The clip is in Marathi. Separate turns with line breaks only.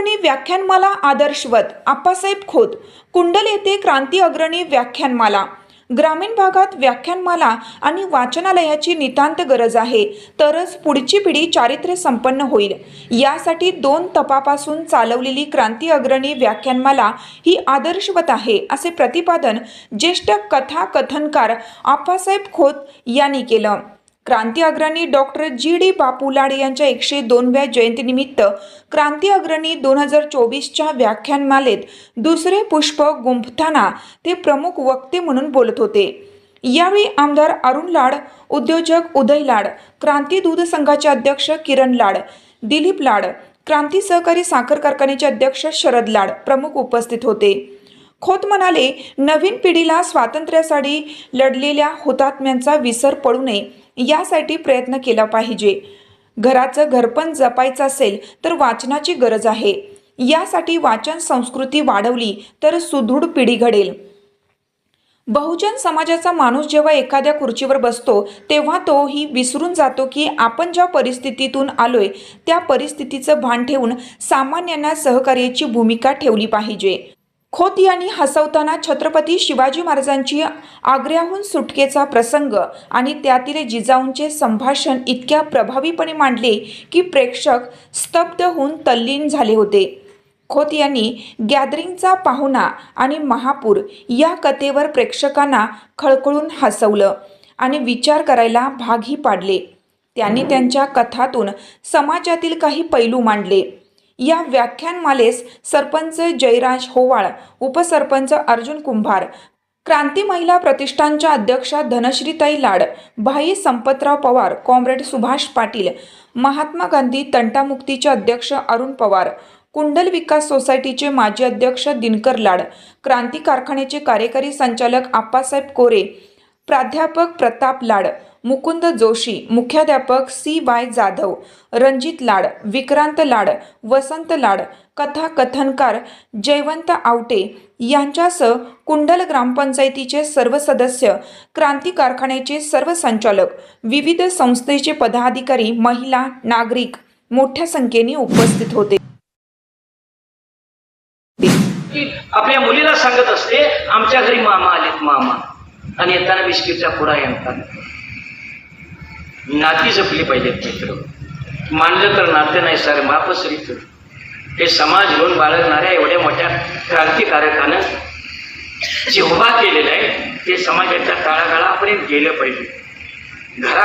क्रांती अग्रणी व्याख्यानमाला आदर्शवत आप्पासाहेब खोत. कुंडल येथे क्रांती अग्रणी व्याख्यानमाला. ग्रामीण भागात व्याख्यानमाला आणि वाचनालयाची नितांत गरज आहे. तरच पुढची पिढी चारित्र्य संपन्न होईल. यासाठी दोन तपापासून चालवलेली क्रांती अग्रणी व्याख्यानमाला ही आदर्शवत आहे असे प्रतिपादन ज्येष्ठ कथा कथनकार आप्पासाहेब खोत यांनी केलं. क्रांती अग्रणी डॉक्टर जी डी बापू लाड यांच्या एकशे दोनव्या जयंतीनिमित्त क्रांती अग्रणी दोन हजार चोवीसच्या व्याख्यानमालेत दुसरे पुष्प गुंफताना ते प्रमुख वक्ते म्हणून बोलत होते. यावेळी आमदार अरुण लाड उद्योजक उदय लाड क्रांती दूध संघाचे अध्यक्ष किरण लाड दिलीप लाड क्रांती सहकारी साखर कारखान्याचे अध्यक्ष शरद लाड प्रमुख उपस्थित होते. खोत म्हणाले नवीन पिढीला स्वातंत्र्यासाठी लढलेल्या हुतात्म्यांचा विसर पडू नये. यासाठी प्रयत्न केला पाहिजे. घराचं घरपण जपायचं असेल तर वाचनाची गरज आहे. यासाठी वाचन संस्कृती वाढवली तर सुदृढ पिढी घडेल. बहुजन समाजाचा माणूस जेव्हा एखाद्या खुर्चीवर बसतो तेव्हा तो ही विसरून जातो की आपण ज्या परिस्थितीतून आलोय त्या परिस्थितीचं भान ठेवून सामान्यांना सहकार्याची भूमिका ठेवली पाहिजे. खोत यांनी हसवताना छत्रपती शिवाजी महाराजांची आग्र्याहून सुटकेचा प्रसंग आणि त्यातील जिजाऊंचे संभाषण इतक्या प्रभावीपणे मांडले की प्रेक्षक स्तब्ध होऊन तल्लीन झाले होते. खोत यांनी गॅदरिंगचा पाहुणा आणि महापूर या कथेवर प्रेक्षकांना खळखळून हसवलं आणि विचार करायला भागही पाडले. त्यांनी त्यांच्या कथातून समाजातील काही पैलू मांडले. या व्याख्यानमालेस सरपंच जयराज होवाळ उपसरपंच अर्जुन कुंभार क्रांती महिला प्रतिष्ठानच्या अध्यक्षा धनश्रीताई लाड भाई संपतराव पवार कॉम्रेड सुभाष पाटील महात्मा गांधी तंटामुक्तीचे अध्यक्ष अरुण पवार कुंडल विकास सोसायटीचे माजी अध्यक्ष दिनकर लाड क्रांती कारखान्याचे कार्यकारी संचालक आप्पासाहेब कोरे प्राध्यापक प्रताप लाड मुकुंद जोशी मुख्याध्यापक सी वाय जाधव रणजित लाड विक्रांत लाड वसंत लाड कथा कथनकार जयवंत आवटे यांच्यासह कुंडल ग्रामपंचायतीचे सर्व सदस्य क्रांती कारखान्याचे सर्व संचालक विविध संस्थेचे पदाधिकारी महिला नागरिक मोठ्या संख्येने उपस्थित होते.
आपल्या मुलीला सांगत असते आमच्या घरी मामा आलेत मामा. आणि येताना बिस्किटचा पुडा येतात नाती जपली पाहिजेत मित्र. मानलं तर नातं नाही सर मापसरीत हे समाज घेऊन बाळगणाऱ्या एवढ्या मोठ्या क्रांतिकारकानं जे उभा केलेलं आहे ते समाजाच्या काळाकाळापर्यंत गेलं पाहिजे. घरा